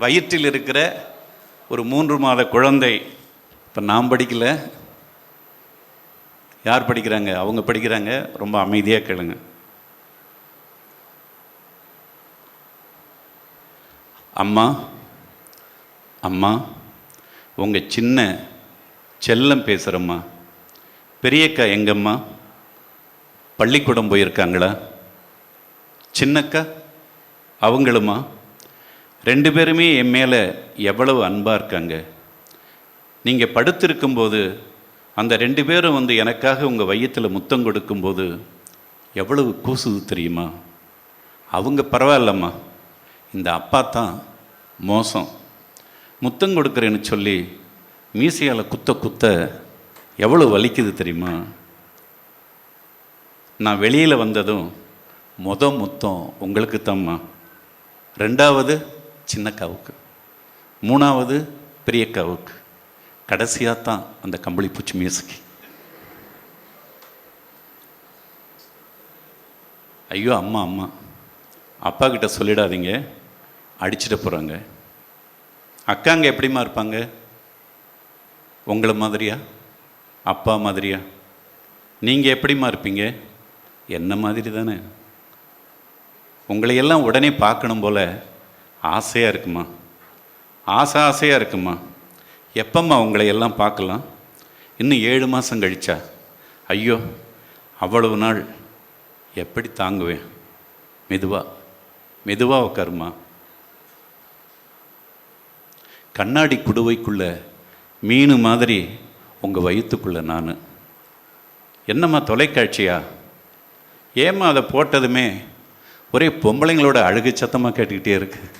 வயிற்றில் இருக்கிற ஒரு மூன்று மாத குழந்தை இப்போ நாம் படிக்கல. யார் படிக்கிறாங்க? அவங்க படிக்கிறாங்க. ரொம்ப அமைதியாக கேளுங்க. அம்மா அம்மா உங்கள் சின்ன செல்லம் பேசுகிறம்மா பெரியக்கா எங்கம்மா? பள்ளிக்கூடம் போயிருக்காங்களா? சின்னக்கா? அவங்களுமா? ரெண்டு பேருமே என் மேலே எவ்வளவு அன்பாக இருக்காங்க. நீங்கள் படுத்திருக்கும்போது அந்த ரெண்டு பேரும் வந்து எனக்காக உங்கள் வையத்தில் முத்தம் கொடுக்கும்போது எவ்வளவு கூசுது தெரியுமா? அவங்க பரவாயில்லம்மா. இந்த அப்பா தான் மோசம். முத்தம் கொடுக்குறேன்னு சொல்லி மீசையால் குத்த குத்த எவ்வளோ வலிக்குது தெரியுமா? நான் வெளியில் வந்ததும் மொத முத்தம் உங்களுக்கு தம்மா ரெண்டாவது சின்னக்காவுக்கு மூணாவது பெரியக்காவுக்கு கடைசியாக தான் அந்த கம்பளி பூச்சி ஐயோ அம்மா அம்மா. அப்பா கிட்ட சொல்லிடாதீங்க. அடிச்சிட போகிறாங்க அக்காங்க எப்படிம்மா இருப்பாங்க? உங்களை மாதிரியா? அப்பா மாதிரியா? நீங்கள் எப்படிம்மா இருப்பீங்க? என்ன மாதிரி தானே. உங்களையெல்லாம் உடனே பார்க்கணும் போல் ஆசையாக இருக்குமா? ஆசை ஆசையாக இருக்குமா? எப்பம்மா உங்களை எல்லாம் பார்க்கலாம்? இன்னும் ஏழு மாதம் கழிச்சா? ஐயோ அவ்வளவு நாள் எப்படி தாங்குவேன்? மெதுவாக மெதுவாக உட்காருமா? கண்ணாடி குடுவைக்குள்ள மீன் மாதிரி உங்கள் வயிற்றுக்குள்ளே நான். என்னம்மா தொலைக்காட்சியா? ஏம்மா அதை போட்டதுமே ஒரே பொம்பளைங்களோட அழுகு சத்தமாக கேட்டுக்கிட்டே இருக்குது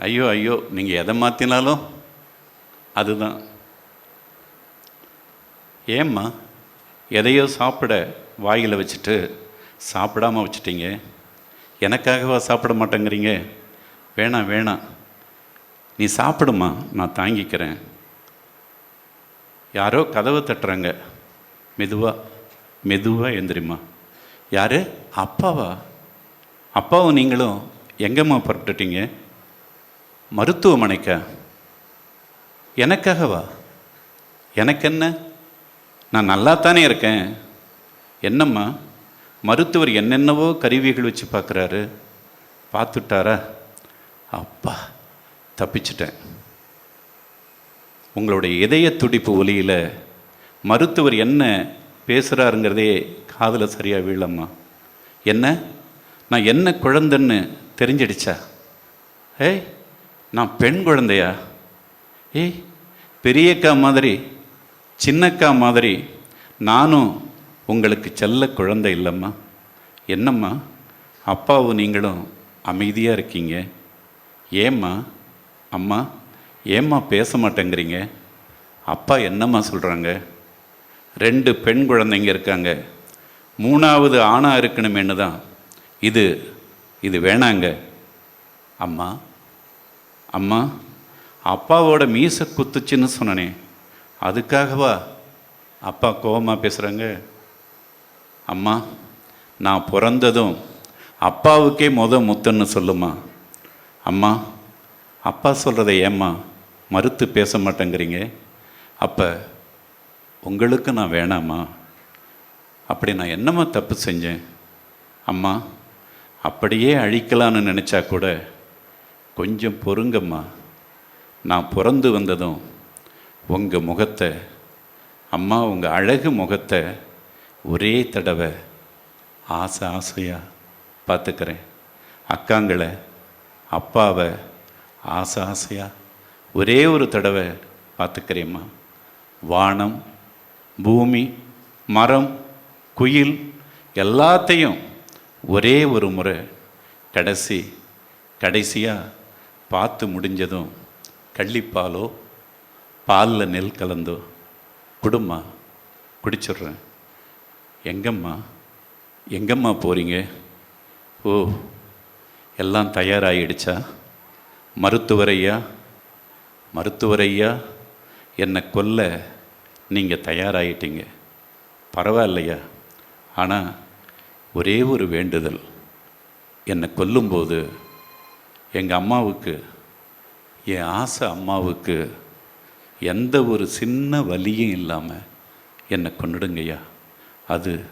ஐயோ ஐயோ நீங்கள் எதை மாற்றினாலும் அதுதான். ஏம்மா எதையோ சாப்பிட வாயில் வச்சுட்டு சாப்பிடாம வச்சுட்டீங்க? எனக்காகவா சாப்பிட மாட்டேங்கிறீங்க? வேணாம் வேணாம். நீ சாப்பிடுமா நான் தாங்கிக்கிறேன். யாரோ கதவை தட்டுறாங்க. மெதுவாக மெதுவாக எந்திரிம்மா. யார்? அப்பாவா? அப்பாவும் நீங்களும் எங்கேம்மா புறப்பட்டுட்டீங்க? மருத்துவமனைக்கா? எனக்காகவா எனக்கு என்ன நான் நல்லாத்தானே இருக்கேன். என்னம்மா? மருத்துவர் என்னென்னவோ கருவிகள் வச்சு பார்க்குறாரு. பார்த்துட்டாரா? அப்பா தப்பிச்சிட்டேன். உங்களுடைய இதய துடிப்பு ஒலியில் மருத்துவர் என்ன பேசுகிறாருங்கிறதே காதில் சரியாக வீழம்மா என்ன? நான் என்ன குழந்தைன்னு தெரிஞ்சிடுச்சா? ஏய் நான் பெண் குழந்தையா? ஏய் பெரியக்கா மாதிரி சின்னக்கா மாதிரி நானும் உங்களுக்கு செல்ல குழந்தை இல்லைம்மா. என்னம்மா அப்பாவும் நீங்களும் அமைதியாக இருக்கீங்க? ஏம்மா அம்மா ஏம்மா பேச மாட்டேங்கிறீங்க? அப்பா என்னம்மா சொல்கிறாங்க ரெண்டு பெண் குழந்தைங்க இருக்காங்க. மூணாவது ஆணாக இருக்கணுமேனு தான் இது இது வேணாங்க. அம்மா அம்மா அப்பாவோட மீசை குத்துச்சுன்னு சொன்னனே அதுக்காகவா அப்பா கோபமாக பேசுகிறாங்க அம்மா நான் பிறந்ததும் அப்பாவுக்கே முத முத்துன்னு சொல்லுமா? அம்மா அப்பா சொல்கிறத ஏம்மா மறுத்து பேச மாட்டேங்கிறீங்க? அப்போ உங்களுக்கு நான் வேணாமா? அப்படி நான் என்னம்மா தப்பு செஞ்சேன்? அம்மா அப்படியே அழிக்கலான்னு நினச்சா கூட கொஞ்சம் பொறுங்கம்மா. நான் பிறந்து வந்ததும் உங்கள் முகத்தை அம்மா உங்கள் அழகு முகத்தை ஒரே தடவை ஆசை ஆசையாக பார்த்துக்கிறேன் அக்காங்களை அப்பாவை ஆசை ஆசையாக ஒரே ஒரு தடவை பார்த்துக்கிறேம்மா வானம் பூமி மரம் குயில் எல்லாத்தையும் ஒரே ஒரு முறை கடைசி கடைசியாக பார்த்து முடிஞ்சதும் கள்ளிப்பாலோ பாலில் நெல் கலந்தோ குடும்மா குடிச்சிடுறேன். எங்கம்மா எங்கம்மா போகிறீங்க ஓ எல்லாம் தயாராகிடுச்சா மருத்துவரையா? மருத்துவரையா? என்னை கொல்ல நீங்கள் தயாராகிட்டீங்க பரவாயில்லையா? ஆனால் ஒரே ஒரு வேண்டுதல். என்னை கொல்லும்போது எங்கள் அம்மாவுக்கு என் ஆசை அம்மாவுக்கு எந்த ஒரு சின்ன வலியும் இல்லாமல் என்னை கொண்டுடுங்கய்யா அது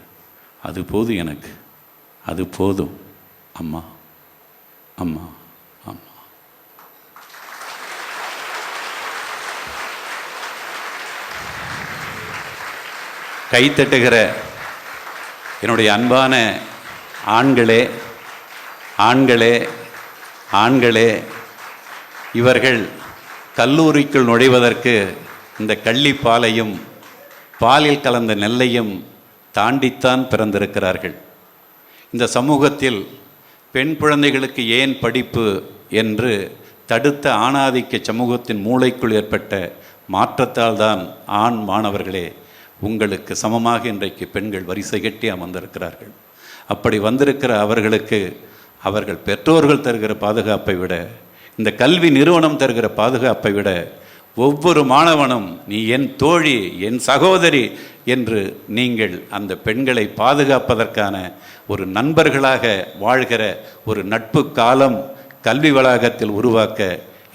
அது போதும் எனக்கு. அது போதும். அம்மா அம்மா அம்மா. கைத்தட்டுகிற என்னுடைய அன்பான ஆண்களே ஆண்களே ஆண்களே இவர்கள் கல்லூரிக்குள் நுழைவதற்கு இந்த கள்ளிப்பாலையும் பாலில் கலந்த நெல்லையும் தாண்டித்தான் பிறந்திருக்கிறார்கள். இந்த சமூகத்தில் பெண் குழந்தைகளுக்கு ஏன் படிப்பு என்று தடுத்த ஆணாதிக்க சமூகத்தின் மூளைக்குள் ஏற்பட்ட மாற்றத்தால் தான் ஆண் மாணவர்களே உங்களுக்கு சமமாக இன்றைக்கு பெண்கள் வரிசை கட்டி அமர்ந்திருக்கிறார்கள். அப்படி வந்திருக்கிற அவர்களுக்கு அவர்கள் பெற்றோர்கள் தருகிற பாதுகாப்பை விட இந்த கல்வி நிறுவனம் தருகிற பாதுகாப்பை விட ஒவ்வொரு மாணவனும் நீ என் தோழி என் சகோதரி என்று நீங்கள் அந்த பெண்களை பாதுகாப்பதற்கான ஒரு நண்பர்களாக வாழ்கிற ஒரு நட்பு காலம் கல்வி வளாகத்தில் உருவாக்க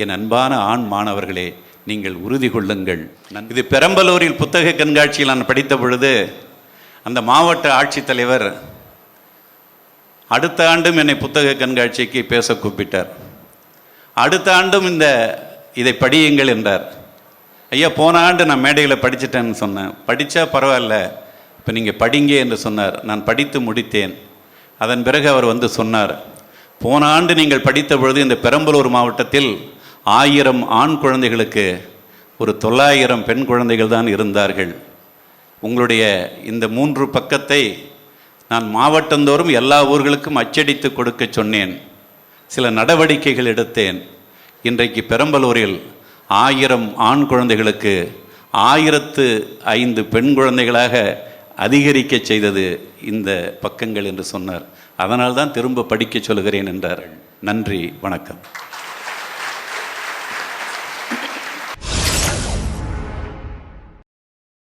என் அன்பான ஆண் மாணவர்களே நீங்கள் உறுதி கொள்ளுங்கள். இது பெரம்பலூரில் புத்தக கண்காட்சியில் நான் படித்த பொழுது அந்த மாவட்ட ஆட்சித்தலைவர் அடுத்த ஆண்டும் என்னை புத்தக கண்காட்சிக்கு பேச கூப்பிட்டார். அடுத்த ஆண்டும் இந்த இதை படியுங்கள் என்றார். ஐயா போன ஆண்டு நான் மேடையில் படிச்சிட்டேன்னு சொன்னேன். படித்தா பரவாயில்ல. இப்போ நீங்கள் படிங்க என்று சொன்னார். நான் படித்து முடித்தேன். அதன் பிறகு அவர் வந்து சொன்னார் போன ஆண்டு நீங்கள் படித்த பொழுது இந்த பெரம்பலூர் மாவட்டத்தில் ஆயிரம் ஆண் குழந்தைகளுக்கு ஒரு தொள்ளாயிரம் பெண் குழந்தைகள் தான் இருந்தார்கள். உங்களுடைய இந்த மூன்று பக்கத்தை நான் மாவட்டந்தோறும் எல்லா ஊர்களுக்கும் அச்சடித்து கொடுக்க சொன்னேன். சில நடவடிக்கைகள் எடுத்தேன். இன்றைக்கு பெரம்பலூரில் ஆயிரம் ஆண் குழந்தைகளுக்கு ஆயிரத்து ஐந்து பெண் குழந்தைகளாக அதிகரிக்க செய்தது இந்த பக்கங்கள் என்று சொன்னார். அதனால் தான் திரும்ப படிக்க சொல்கிறேன் என்றார் நன்றி வணக்கம்.